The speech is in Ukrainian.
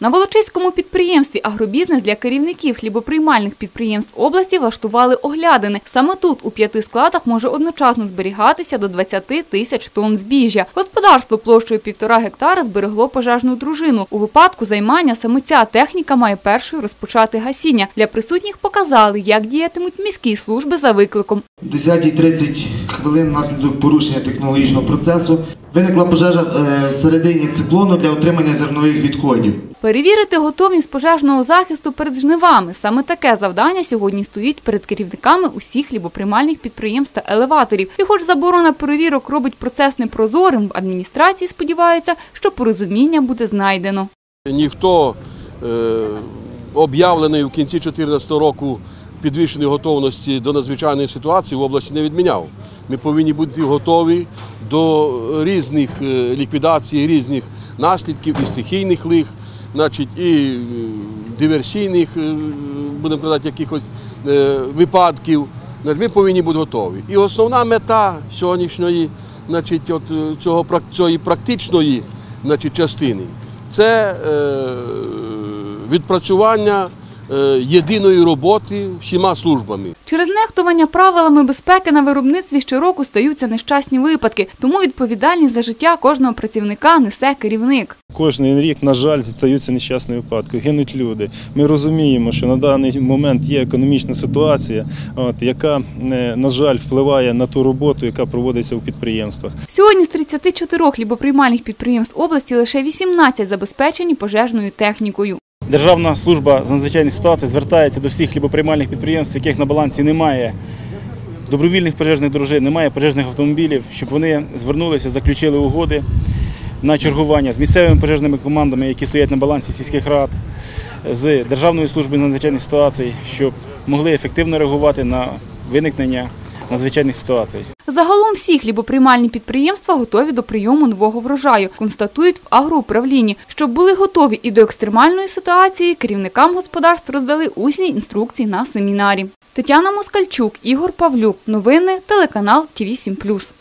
На Волочиському підприємстві агробізнес для керівників хлібоприймальних підприємств області влаштували оглядини. Саме тут у п'яти складах може одночасно зберігатися до 20 тисяч тонн збіжжя. Господарство площею півтора гектара зберегло пожежну дружину. У випадку займання саме ця техніка має першою розпочати гасіння. Для присутніх показали, як діятимуть міські служби за викликом. О 10.30 хвилин внаслідок порушення технологічного процесу виникла пожежа е, всередині циклону для отримання зернових відходів. Перевірити готовність пожежного захисту перед жнивами. Саме таке завдання сьогодні стоїть перед керівниками усіх хлібоприймальних підприємств та елеваторів. І хоч заборона перевірок робить процес непрозорим, в адміністрації сподіваються, що порозуміння буде знайдено. Ніхто е, об'явлений в кінці 2014 року підвищеної готовності до надзвичайної ситуації в області не відміняв. Ми повинні бути готові до різних е, ліквідацій, різних наслідків і стихійних лих, значить, і е, диверсійних, е, будемо казати, якихось випадків. Ми повинні бути готові. І основна мета сьогоднішньої, значить, от цього цієї практичної значить, частини це відпрацювання єдиної роботи всіма службами. Через нехтування правилами безпеки на виробництві щороку стаються нещасні випадки, тому відповідальність за життя кожного працівника несе керівник. Кожний рік, на жаль, стаються нещасні випадки, гинуть люди. Ми розуміємо, що на даний момент є економічна ситуація, от, яка, е, на жаль, впливає на ту роботу, яка проводиться у підприємствах. Сьогодні з 34 хлібоприймальних підприємств області лише 18 забезпечені пожежною технікою. Державна служба з надзвичайних ситуацій звертається до всіх хлібоприймальних підприємств, яких на балансі немає добровільних пожежних дружин, немає пожежних автомобілів, щоб вони звернулися, заключили угоди на чергування з місцевими пожежними командами, які стоять на балансі сільських рад, з Державною службою з надзвичайних ситуацій, щоб могли ефективно реагувати на виникнення надзвичайних ситуацій. Загалом всі хлібоприймальні підприємства готові до прийому нового врожаю, констатують в агроуправлінні. Щоб були готові і до екстремальної ситуації, керівникам господарств роздали усні інструкції на семінарі. Тетяна Москальчук, Ігор Павлюк. Новини, телеканал ТІВІ 7+.